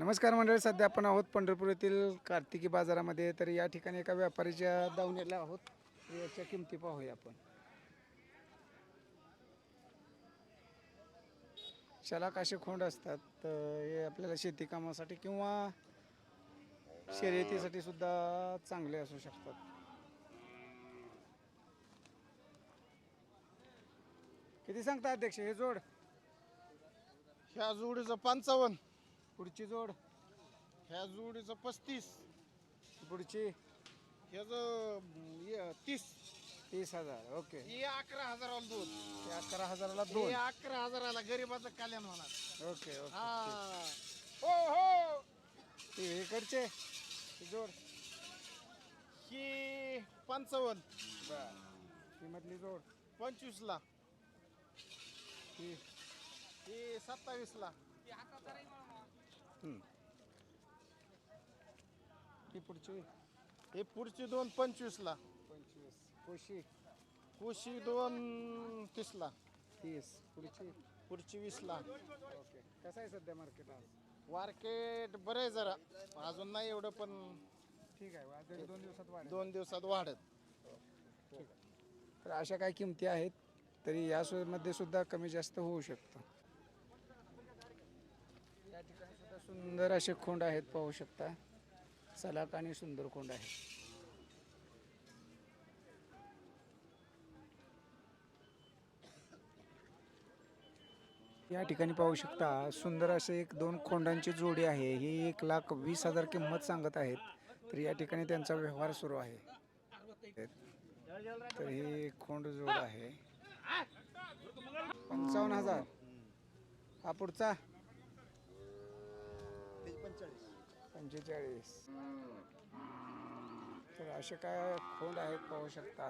नमस्कार मंडळी सध्या आपण आहोत पंढरपूर येथील कार्तिकी बाजारामध्ये. तर या ठिकाणी एका व्यापारीच्या दावणीला आहोत. याच्या किमती पाहूया आपण. शलाक असे खोंड असतात. तर हे आपल्याला शेती कामासाठी किंवा शर्यतीसाठी सुद्धा चांगले असू शकतात. किती सांगता अध्यक्ष हे जोड. ह्या जोडीचं पंचावन्न. पुढची जोड. ह्या जोडीचं पस्तीस. पुढची. ह्याचं तीस. तीस हजार ओके. हे अकरा हजाराला दूध ते अकरा हजाराला हे दोन अकरा हजाराला गरीबाचं कल्याण होणार. Okay okay. हा. हो हो. ते इकडचे. ती जोड. ही पंचावन्न. बर. ही मधली जोड. पंचवीसला. ही. ही सत्तावीसला. हम्म. ही पुढची हे पुढची दोन पंचवीसला. पंचवीस. कोशी. कुशी दोन तीसला. तीस. पुढची. पुढची वीसला. ओके. कसं आहे सध्या मार्केट आज? मार्केट बरं आहे जरा. अजून नाही एवढं पण ठीक आहे. आज दोन दिवसात दोन दिवसात वाढत तर अशा काही किमती आहेत तरी यामध्ये सुद्धा कमी जास्त होऊ शकतं या ठिकाणी सुद्धा सुंदर असे खोंड आहेत पाहू शकता. सलाक आणि सुंदर खोंड आहे या ठिकाणी पाहू शकता सुंदर असे एक दोन खोंडांची जोडी आहे. ही एक लाख वीस हजार किंमत सांगत आहेत. तर या ठिकाणी त्यांचा व्यवहार सुरू आहे. तर ही खोंड जोड आहे. पंचावन्न हजार. हा पुढचा. पंचेचाळीस तर असे काय खोंड आहेत पाहू शकता.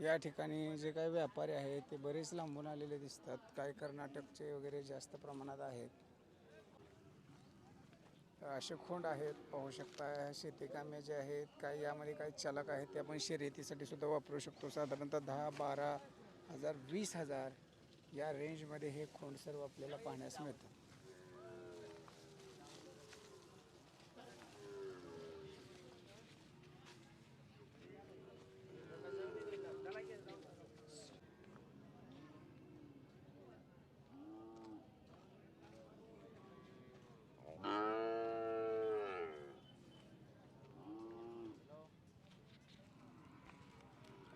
या ठिकाणी जे काही व्यापारी आहेत ते बरेच लांबून आलेले दिसतात. काही कर्नाटकचे वगैरे जास्त प्रमाणात आहेत. असे खोंड आहेत पाहू शकता. शेतीकामे जे आहेत काही यामध्ये काही चालक आहेत ते आपण शर्यतीसाठी सुद्धा वापरू शकतो. साधारणतः दहा बारा हजार वीस हजार या रेंजमध्ये हे खोंड सर्व आपल्याला पाहण्यास मिळतं.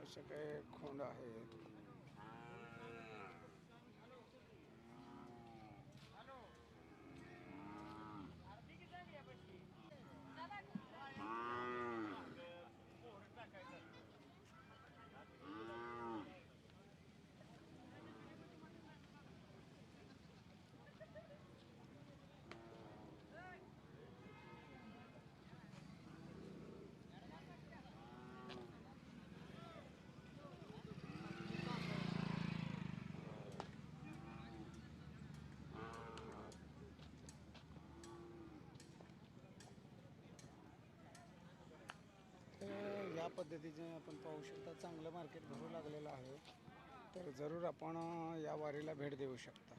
असे काही खोंड आहेत तर या पद्धतीने आपण पाहू शकता चांगलं मार्केट भरू लागलेलं आहे. तर जरूर आपण या वारीला भेट देऊ शकता.